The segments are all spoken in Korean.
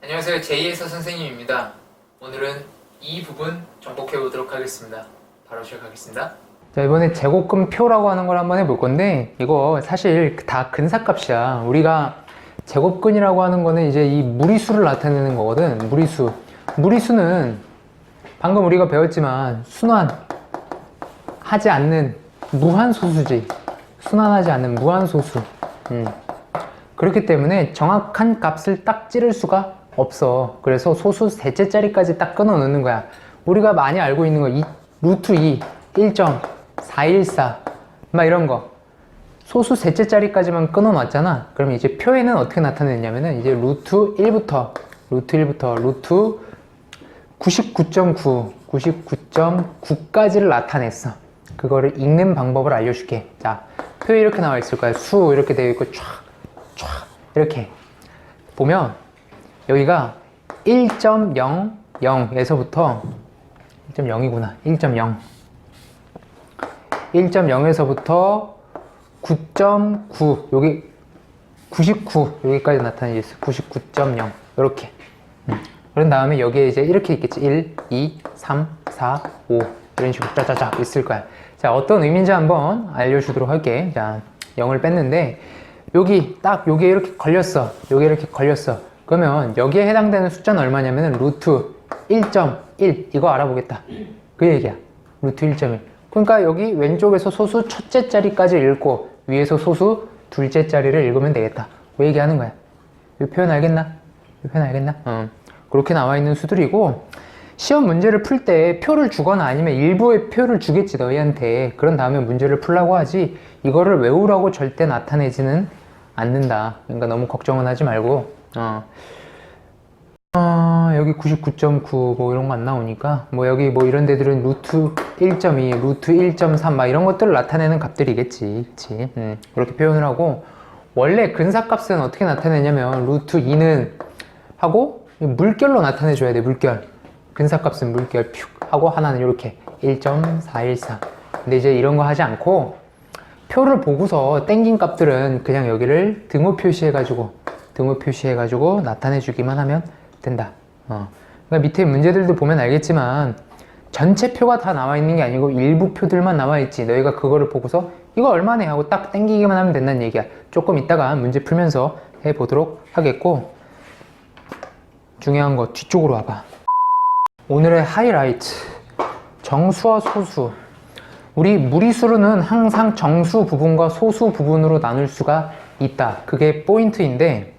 안녕하세요. 제이에서 선생님입니다. 오늘은 이 부분 정복해 보도록 하겠습니다. 바로 시작하겠습니다. 자, 이번에 제곱근표라고 하는 걸 한번 해볼 건데, 이거 사실 다 근사값이야. 우리가 제곱근이라고 하는 거는 이제 이 무리수를 나타내는 거거든. 무리수. 무리수는 방금 우리가 배웠지만, 순환. 하지 않는 무한소수지. 순환하지 않는 무한소수. 음. 그렇기 때문에 정확한 값을 딱 찌를 수가 없어. 그래서 소수 셋째짜리까지 딱 끊어 놓는 거야. 우리가 많이 알고 있는 거, 이, 루트 2, 1.414, 막 이런 거. 소수 셋째짜리까지만 끊어 놨잖아. 그럼 이제 표에는 어떻게 나타내냐면은 이제 루트 1부터, 루트 1부터 루트 99.9, 99.9까지를 나타냈어. 그거를 읽는 방법을 알려줄게. 자, 표에 이렇게 나와 있을 거야. 수 이렇게 되어 있고 촥, 촥 이렇게 보면 여기가 1.00에서부터 1.0이구나. 1.0 1.0에서부터 9.9 여기 99 여기까지 나타내고 있어. 99.0 이렇게. 음. 그런 다음에 여기에 이제 이렇게 있겠지. 1, 2, 3, 4, 5 이런 식으로 짜자자 있을 거야. 자, 어떤 의미인지 한번 알려주도록 할게. 자, 0을 뺐는데 여기 딱 여기에 이렇게 걸렸어. 여기에 이렇게 걸렸어. 그러면 여기에 해당되는 숫자는 얼마냐면은 루트 1.1 이거 알아보겠다. 그 얘기야. 루트 1.1. 그러니까 여기 왼쪽에서 소수 첫째 자리까지 읽고 위에서 소수 둘째 자리를 읽으면 되겠다. 그 얘기하는 거야. 이 표현 알겠나? 이 표현 알겠나? 어. 그렇게 나와 있는 수들이고 시험 문제를 풀 때 표를 주거나 아니면 일부의 표를 주겠지 너희한테 그런 다음에 문제를 풀라고 하지 이거를 외우라고 절대 나타내지는 않는다 그러니까 너무 걱정은 하지 말고 어. 어, 여기 99.9 뭐 이런 거 안 나오니까 뭐 여기 뭐 이런 데들은 루트 1.2 루트 1.3 막 이런 것들을 나타내는 값들이겠지 그치? 음, 그렇게 표현을 하고 원래 근사값은 어떻게 나타내냐면 루트 2는 하고 물결로 나타내 줘야 돼 물결. 근사값은 물결 퓨 하고 하나는 이렇게 1.414 근데 이제 이런 거 하지 않고 표를 보고서 땡긴 값들은 그냥 여기를 등호 표시해 가지고 등호 표시해 가지고 나타내 주기만 하면 된다. 어. 그러니까 밑에 문제들도 보면 알겠지만 전체 표가 다 나와 있는 게 아니고 일부 표들만 나와 있지. 너희가 그거를 보고서 이거 얼마네 하고 딱 땡기기만 하면 된다는 얘기야. 조금 이따가 문제 풀면서 해보도록 하겠고. 중요한 거 뒤쪽으로 와봐. 오늘의 하이라이트. 정수와 소수. 우리 무리수로는 항상 정수 부분과 소수 부분으로 나눌 수가 있다. 그게 포인트인데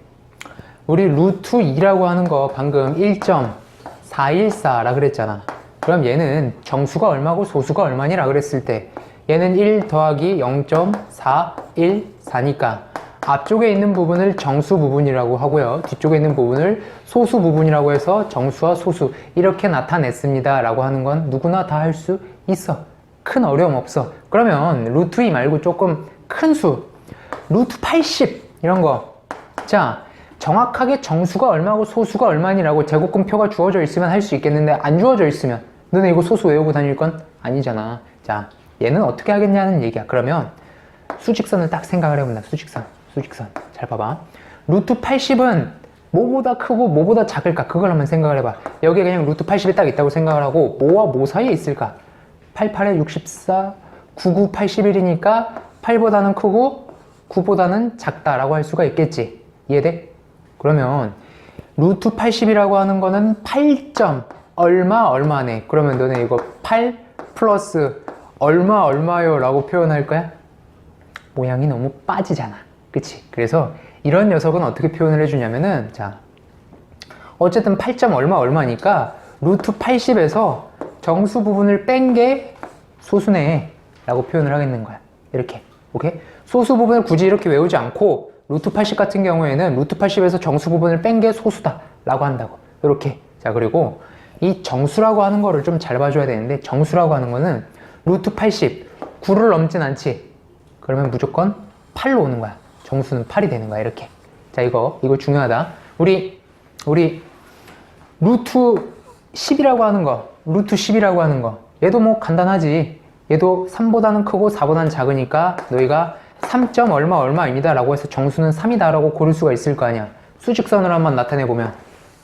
우리 루트 2라고 하는 거 방금 1.414라 그랬잖아 그럼 얘는 정수가 얼마고 소수가 얼마니라 그랬을 때 얘는 1 더하기 0.414니까 앞쪽에 있는 부분을 정수 부분이라고 하고요. 뒤쪽에 있는 부분을 소수 부분이라고 해서 정수와 소수 이렇게 나타냈습니다. 라고 하는 건 누구나 다 할 수 있어. 큰 어려움 없어. 그러면 루트 2 말고 조금 큰 수, 루트 80 이런 거. 자, 정확하게 정수가 얼마고 소수가 얼마니라고 제곱근표가 주어져 있으면 할 수 있겠는데 안 주어져 있으면 너네 이거 소수 외우고 다닐 건 아니잖아. 자, 얘는 어떻게 하겠냐는 얘기야. 그러면 수직선을 딱 생각을 해본다. 수직선. 수직선. 잘 봐봐. 루트 80은 뭐보다 크고 뭐보다 작을까? 그걸 한번 생각을 해봐. 여기에 그냥 루트 80이 딱 있다고 생각을 하고 뭐와 뭐 사이에 있을까? 88에 64, 99, 81이니까 8보다는 크고 9보다는 작다라고 할 수가 있겠지. 이해돼? 그러면 루트 80이라고 하는 거는 8점 얼마 얼마네. 그러면 너네 이거 8 플러스 얼마 얼마요 라고 표현할 거야? 모양이 너무 빠지잖아. 그치? 그래서 이런 녀석은 어떻게 표현을 해주냐면은, 자, 어쨌든 8점 얼마 얼마니까 루트 80에서 정수 부분을 뺀 게 소수네. 라고 표현을 하겠는 거야. 이렇게. 오케이? 소수 부분을 굳이 이렇게 외우지 않고 루트 80 같은 경우에는 루트 80에서 정수 부분을 뺀 게 소수다. 라고 한다고. 이렇게. 자, 그리고 이 정수라고 하는 거를 좀 잘 봐줘야 되는데, 정수라고 하는 거는 루트 80, 9를 넘진 않지. 그러면 무조건 8로 오는 거야. 정수는 8이 되는 거야. 이렇게. 자, 이거, 이거 중요하다. 우리, 우리, 루트 10이라고 하는 거, 루트 10이라고 하는 거. 얘도 뭐 간단하지. 얘도 3보다는 크고 4보다는 작으니까 너희가 3점 얼마 얼마입니다 라고 해서 정수는 3이다 라고 고를 수가 있을 거 아니야. 수직선으로 한번 나타내 보면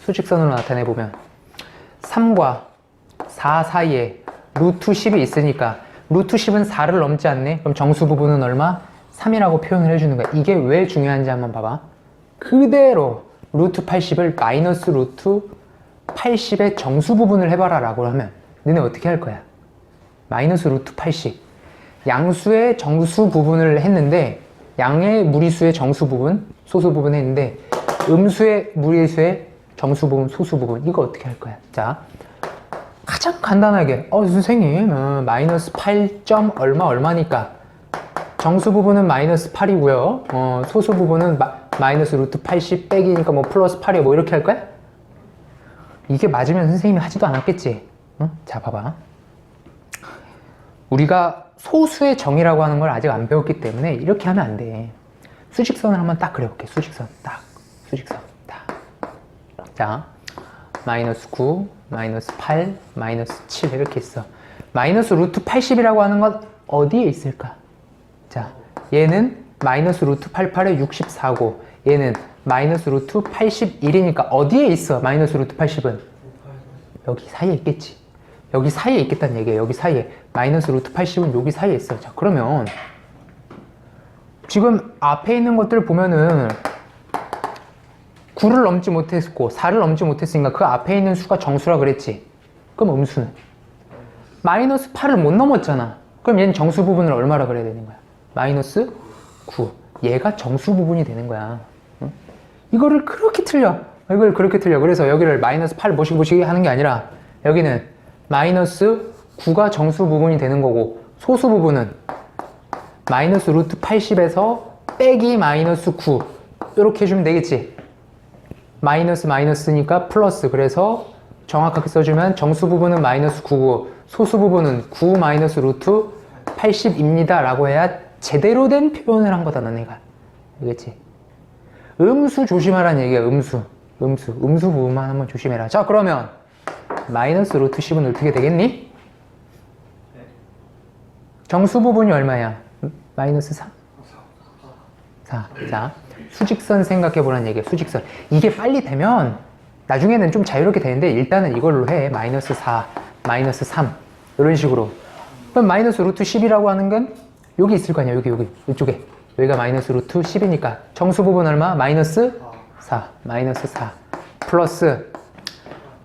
수직선으로 나타내 보면 3과 4 사이에 루트 10이 있으니까 루트 10은 4를 넘지 않네? 그럼 정수 부분은 얼마? 3이라고 표현을 해주는 거야. 이게 왜 중요한지 한번 봐봐. 그대로 루트 80을 마이너스 루트 80의 정수 부분을 해봐라 라고 하면 너네 어떻게 할 거야? 마이너스 루트 80 양수의 정수 부분을 했는데 양의 무리수의 정수 부분, 소수 부분 했는데 음수의 무리수의 정수 부분, 소수 부분 이거 어떻게 할 거야? 자 가장 간단하게 어 선생님 어, 마이너스 8점 얼마 얼마니까 정수 부분은 마이너스 8이고요 어, 소수 부분은 마, 이너스 루트 80 빼기니까 뭐 플러스 8이요 뭐 이렇게 할 거야? 이게 맞으면 선생님이 하지도 않았겠지 응? 자 봐봐 우리가 소수의 정의라고 하는 걸 아직 안 배웠기 때문에 이렇게 하면 안 돼. 수직선을 한번 딱 그려볼게. 수직선. 딱. 수직선. 딱. 자, 마이너스 9, 마이너스 8, 마이너스 7 이렇게 있어. 마이너스 루트 80이라고 하는 건 어디에 있을까? 자, 얘는 마이너스 루트 88에 64고 얘는 마이너스 루트 81이니까 어디에 있어? 마이너스 루트 80은? 여기 사이에 있겠지. 여기 사이에 있겠다는 얘기예요. 여기 사이에. 마이너스 루트 80은 여기 사이에 있어요. 자, 그러면 지금 앞에 있는 것들을 보면은 9를 넘지 못했고 4를 넘지 못했으니까 그 앞에 있는 수가 정수라 그랬지. 그럼 음수는? 마이너스 8을 못 넘었잖아. 그럼 얘는 정수 부분을 얼마라 그래야 되는 거야? 마이너스 9. 얘가 정수 부분이 되는 거야. 응? 이거를 그렇게 틀려. 이걸 그렇게 틀려. 그래서 여기를 마이너스 8 보시기 보시기 하는 게 아니라 여기는 마이너스 9가 정수 부분이 되는 거고 소수 부분은 마이너스 루트 80에서 빼기 마이너스 9 이렇게 해주면 되겠지? 마이너스 마이너스니까 플러스. 그래서 정확하게 써주면 정수 부분은 마이너스 9고 소수 부분은 9 마이너스 루트 80입니다 라고 해야 제대로 된 표현을 한 거다 너네가. 알겠지? 음수 조심하라는 얘기야 음수. 음수. 음수 부분만 한번 조심해라. 자 그러면 마이너스 루트 10은 어떻게 되겠니? 정수 부분이 얼마야? 마이너스 3? 4. 자, 수직선 생각해 보라는 얘기야. 수직선. 이게 빨리 되면 나중에는 좀 자유롭게 되는데 일단은 이걸로 해. 마이너스 4, 마이너스 3. 이런 식으로. 그럼 마이너스 루트 10이라고 하는 건 여기 있을 거 아니야. 여기, 여기. 이쪽에. 여기가 마이너스 루트 10이니까. 정수 부분 얼마? 마이너스 4. 마이너스 4. 플러스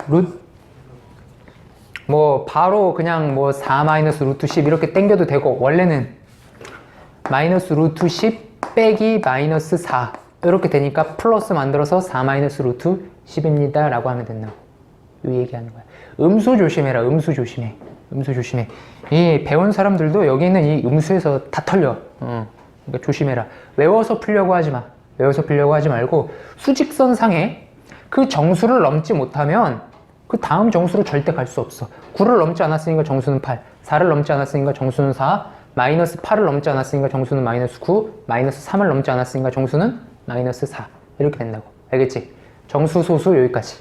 루트 뭐 바로 그냥 뭐 4 마이너스 루트 10 이렇게 땡겨도 되고 원래는 마이너스 루트 10 빼기 마이너스 4 이렇게 되니까 플러스 만들어서 4 마이너스 루트 10입니다 라고 하면 된다고 이 얘기하는 거야. 음수 조심해라 음수 조심해 음수 조심해. 이 배운 사람들도 여기 있는 이 음수에서 다 털려. 어, 그러니까 조심해라. 외워서 풀려고 하지 마. 외워서 풀려고 하지 말고 수직선 상에 그 정수를 넘지 못하면 그 다음 정수로 절대 갈 수 없어. 9를 넘지 않았으니까 정수는 8, 4를 넘지 않았으니까 정수는 4, 마이너스 8을 넘지 않았으니까 정수는 마이너스 9, 마이너스 3을 넘지 않았으니까 정수는 마이너스 4. 이렇게 된다고. 알겠지? 정수, 소수 여기까지.